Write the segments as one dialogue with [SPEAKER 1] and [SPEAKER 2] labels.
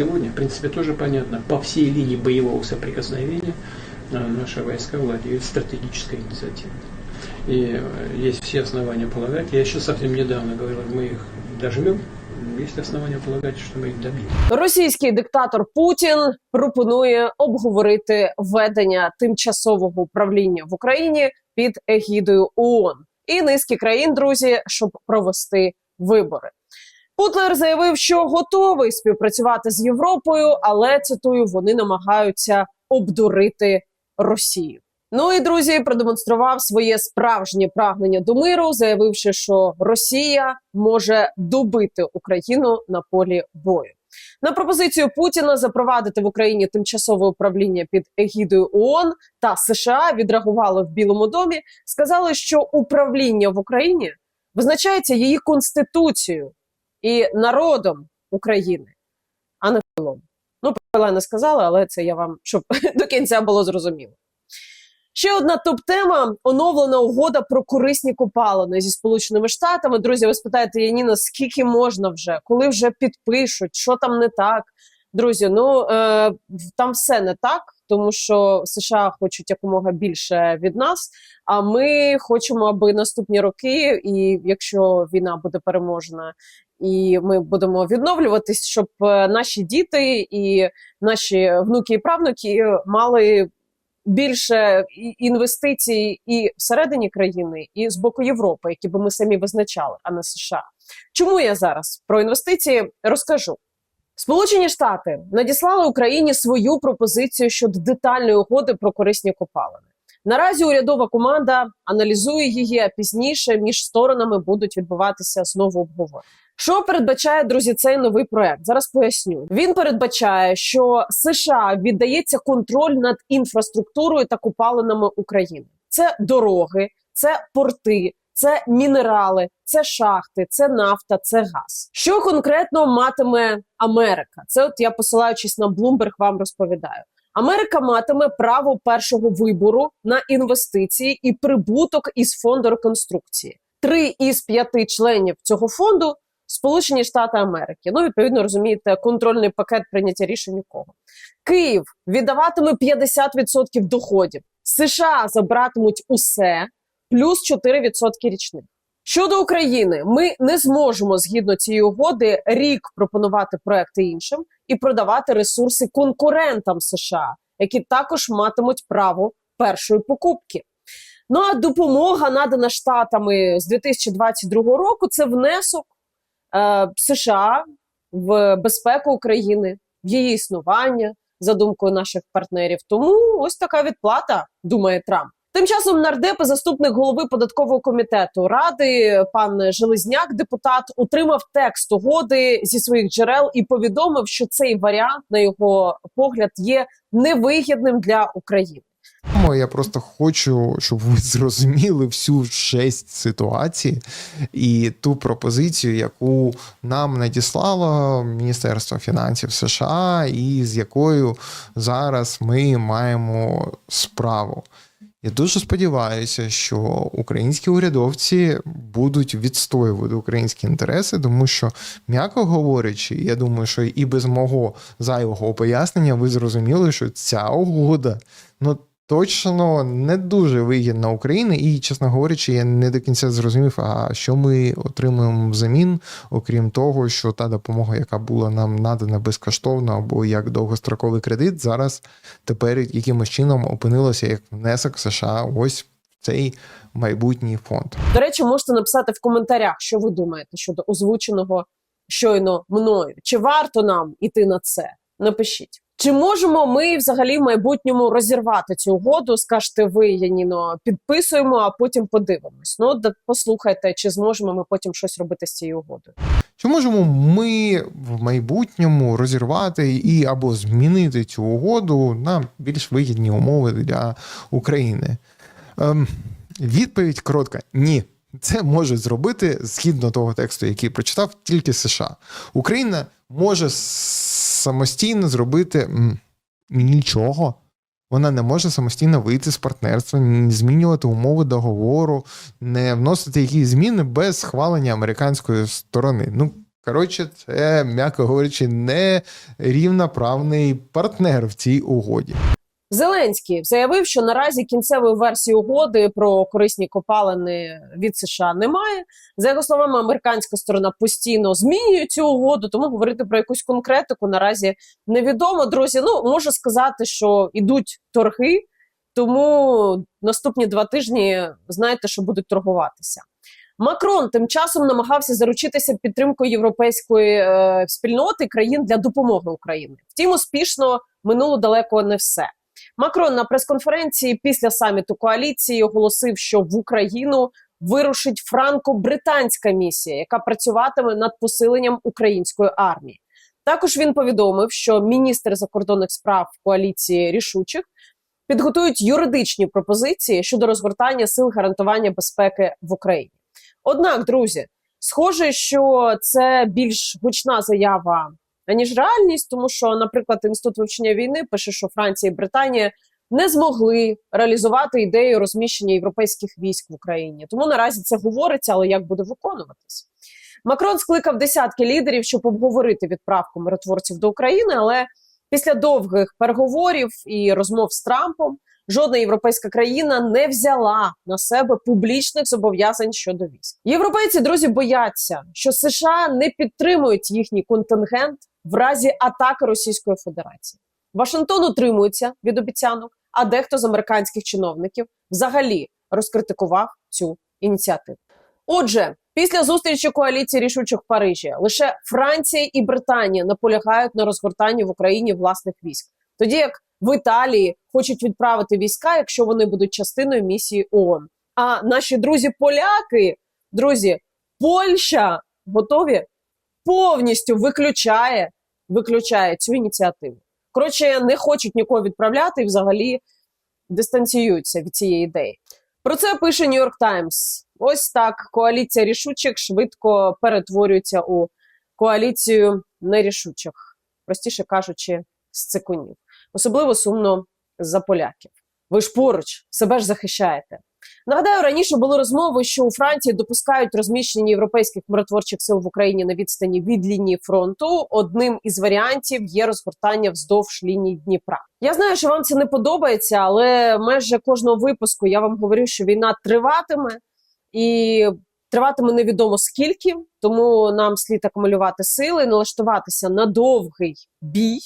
[SPEAKER 1] Сегодня, в принципе, тоже понятно, по всей линии боевого соприкосновения э, наши войска владеют стратегической инициативой. И э, есть все основания полагать, я еще совсем недавно говорил, мы их дожмем, есть основания полагать, что мы их добьем.
[SPEAKER 2] Російський диктатор Путін пропонує обговорити введення тимчасового управління в Україні під егідою ООН і низки країн, друзі, щоб провести вибори. Путлер заявив, що готовий співпрацювати з Європою, але цитую, вони намагаються обдурити Росію. Ну і друзі продемонстрував своє справжнє прагнення до миру, заявивши, що Росія може добити Україну на полі бою. На пропозицію Путіна запровадити в Україні тимчасове управління під егідою ООН та США відреагували в Білому домі. Сказали, що управління в Україні визначається її конституцією і народом України, а не пилом. Ну, пила не сказала, але це я вам щоб до кінця було зрозуміло. Ще одна топ-тема оновлена угода про корисні копалини зі Сполученими Штатами. Друзі, ви спитаєте Яніна, скільки можна вже, коли вже підпишуть, що там не так. Друзі, ну е, там все не так, тому що США хочуть якомога більше від нас. А ми хочемо, аби наступні роки, і якщо війна буде переможена, і ми будемо відновлюватись, щоб е, наші діти і наші внуки і правнуки мали більше інвестицій і всередині країни, і з боку Європи, які би ми самі визначали, а не США. Чому я зараз про інвестиції розкажу? Сполучені Штати надіслали Україні свою пропозицію щодо детальної угоди про корисні копалини. Наразі урядова команда аналізує її, а пізніше між сторонами будуть відбуватися знову обговорення. Що передбачає друзі цей новий проект? Зараз поясню. Він передбачає, що США віддається контроль над інфраструктурою та копалинами України. Це дороги, це порти, це мінерали, це шахти, це нафта, це газ. Що конкретно матиме Америка? Це от я посилаючись на Bloomberg, вам розповідаю. Америка матиме право першого вибору на інвестиції і прибуток із фонду реконструкції. Три із п'яти членів цього фонду Сполучені Штати Америки. Ну, відповідно, розумієте, контрольний пакет прийняття рішень кого. Київ віддаватиме 50% доходів. США забратимуть усе плюс 4% річних. Щодо України, ми не зможемо згідно цієї угоди рік пропонувати проекти іншим і продавати ресурси конкурентам США, які також матимуть право першої покупки. Ну а допомога надана штатами з 2022 року це внесок е, США в безпеку України, в її існування, за думкою наших партнерів. Тому ось така відплата, думає Трамп. Тим часом нардеп і заступник голови податкового комітету ради пан Железняк, депутат, отримав текст угоди зі своїх джерел і повідомив, що цей варіант, на його погляд, є невигідним для України.
[SPEAKER 3] Я просто хочу, щоб ви зрозуміли всю жесть ситуації і ту пропозицію, яку нам надіслало Міністерство фінансів США, і з якою зараз ми маємо справу. Я дуже сподіваюся, що українські урядовці будуть відстоювати українські інтереси, тому що, м'яко говорячи, я думаю, що і без мого зайвого пояснення ви зрозуміли, що ця угода ну точно не дуже вигідна Україні, і, чесно говорячи, я не до кінця зрозумів, а що ми отримуємо взамін, окрім того, що та допомога, яка була нам надана безкоштовно або як довгостроковий кредит, зараз тепер якимось чином опинилася як внесок США ось цей майбутній фонд.
[SPEAKER 2] До речі, можете написати в коментарях, що ви думаєте щодо озвученого щойно мною. Чи варто нам іти на це? Напишіть. Чи можемо ми взагалі в майбутньому розірвати цю угоду? Скажете ви, Яніно, підписуємо, а потім подивимось. Ну, да послухайте, чи зможемо ми потім щось робити з цією угодою.
[SPEAKER 3] Чи можемо ми в майбутньому розірвати і або змінити цю угоду на більш вигідні умови для України? Ем, відповідь коротка: ні. Це може зробити згідно того тексту, який прочитав, тільки США. Україна може самостійно зробити нічого. Вона не може самостійно вийти з партнерства, ні змінювати умови договору, не вносити якісь зміни без схвалення американської сторони. Ну, Коротше, це, м'яко говорячи, не рівноправний партнер в цій угоді.
[SPEAKER 2] Зеленський заявив, що наразі кінцевої версії угоди про корисні копалини від США немає. За його словами, американська сторона постійно змінює цю угоду, тому говорити про якусь конкретику наразі невідомо. Друзі, ну можу сказати, що ідуть торги, тому наступні два тижні знаєте, що будуть торгуватися. Макрон тим часом намагався заручитися підтримкою європейської е, спільноти країн для допомоги Україні. Втім, успішно минуло далеко не все. Макрон на прес-конференції після саміту коаліції оголосив, що в Україну вирушить франко-британська місія, яка працюватиме над посиленням української армії. Також він повідомив, що міністр закордонних справ коаліції рішучих підготують юридичні пропозиції щодо розгортання сил гарантування безпеки в Україні. Однак, друзі, схоже, що це більш гучна заява аніж реальність, тому що, наприклад, інститут вивчення війни пише, що Франція і Британія не змогли реалізувати ідею розміщення європейських військ в Україні. Тому наразі це говориться, але як буде виконуватись? Макрон скликав десятки лідерів, щоб обговорити відправку миротворців до України, але після довгих переговорів і розмов з Трампом жодна європейська країна не взяла на себе публічних зобов'язань щодо військ. Європейці друзі бояться, що США не підтримують їхній контингент в разі атаки Російської Федерації. Вашингтон утримується від обіцянок, а дехто з американських чиновників взагалі розкритикував цю ініціативу. Отже, після зустрічі коаліції рішучих в Парижі лише Франція і Британія наполягають на розгортанні в Україні власних військ, тоді як в Італії хочуть відправити війська, якщо вони будуть частиною місії ООН. А наші друзі-поляки, друзі, Польща готові повністю виключає, виключає цю ініціативу. Коротше, не хочуть нікого відправляти і взагалі дистанціюються від цієї ідеї. Про це пише Нью-Йорк Таймс. Ось так коаліція рішучих швидко перетворюється у коаліцію нерішучих, простіше кажучи, з цикунів. Особливо сумно за поляків. Ви ж поруч себе ж захищаєте. Нагадаю, раніше були розмови, що у Франції допускають розміщення європейських миротворчих сил в Україні на відстані від лінії фронту. Одним із варіантів є розгортання вздовж лінії Дніпра. Я знаю, що вам це не подобається, але майже кожного випуску я вам говорю, що війна триватиме і триватиме невідомо скільки, тому нам слід акумулювати сили, налаштуватися на довгий бій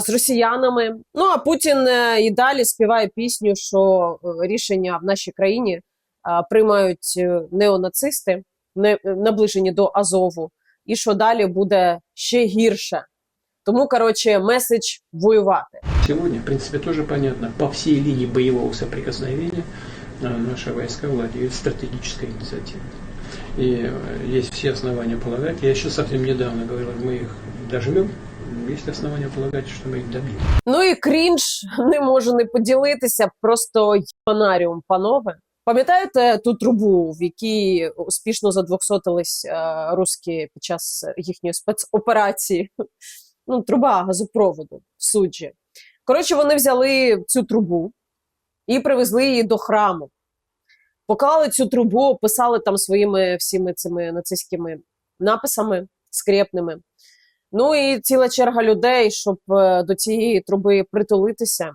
[SPEAKER 2] з росіянами. Ну а Путін е, і далі співає пісню, що е, рішення в нашій країні а, приймають е, неонацисти, не наближені до Азову, і що далі буде ще гірше. Тому коротше, меседж воювати.
[SPEAKER 1] Сегодня, в принципе, тоже понятно, по всей линии боевого соприкосновения э, наши войска владеют стратегической инициативой. И э, есть все основания полагать, я еще совсем недавно говорил, мы их дожмем, есть основания полагать, что мы их добьем.
[SPEAKER 2] Ну і крінж не можу не поділитися. Просто єбанаріум, панове. Пам'ятаєте ту трубу, в якій успішно задвохсотились е, русські під час їхньої спецоперації? Ну, труба газопроводу в суджі. Коротше, вони взяли цю трубу і привезли її до храму. Поклали цю трубу, описали там своїми всіми цими нацистськими написами скрепними. Ну і ціла черга людей, щоб е, до цієї труби притулитися,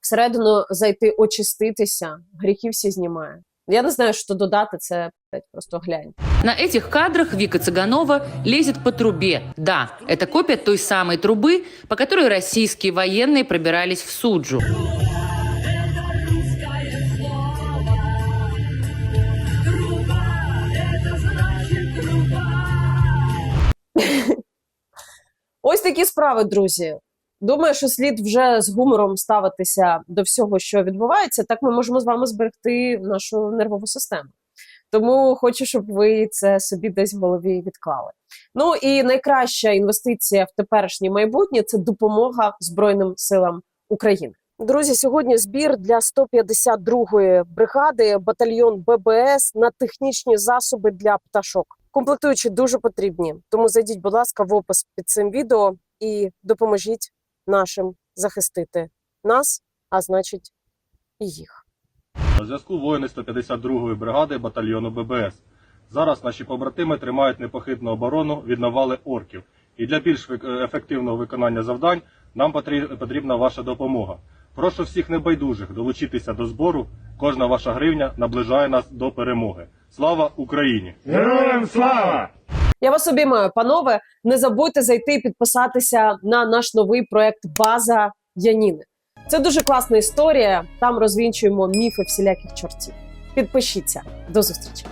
[SPEAKER 2] всередину зайти, очиститися, гріхи всі знімає. Я не знаю, що додати, це блядь, просто глянь.
[SPEAKER 4] На этих кадрах Вика Цыганова лезет по трубе. Да, это копия той самой трубы, по которой российские военные пробирались в Суджу.
[SPEAKER 2] Такі справи, друзі. Думаю, що слід вже з гумором ставитися до всього, що відбувається. Так ми можемо з вами зберегти нашу нервову систему. Тому хочу, щоб ви це собі десь в голові відклали. Ну і найкраща інвестиція в теперішнє майбутнє це допомога Збройним силам України. Друзі, сьогодні збір для 152-ї бригади, батальйон ББС на технічні засоби для пташок. Комплектуючі дуже потрібні. Тому зайдіть, будь ласка, в опис під цим відео і допоможіть нашим захистити нас, а значить, і їх.
[SPEAKER 5] На зв'язку воїни 152-ї бригади батальйону ББС. Зараз наші побратими тримають непохитну оборону від навали орків. І для більш ефективного виконання завдань нам потрібна ваша допомога. Прошу всіх небайдужих долучитися до збору. Кожна ваша гривня наближає нас до перемоги. Слава Україні!
[SPEAKER 6] Героям слава!
[SPEAKER 2] Я вас обіймаю, панове. Не забудьте зайти і підписатися на наш новий проект База Яніни. Це дуже класна історія. Там розвінчуємо міфи всіляких чортів. Підпишіться. До зустрічі.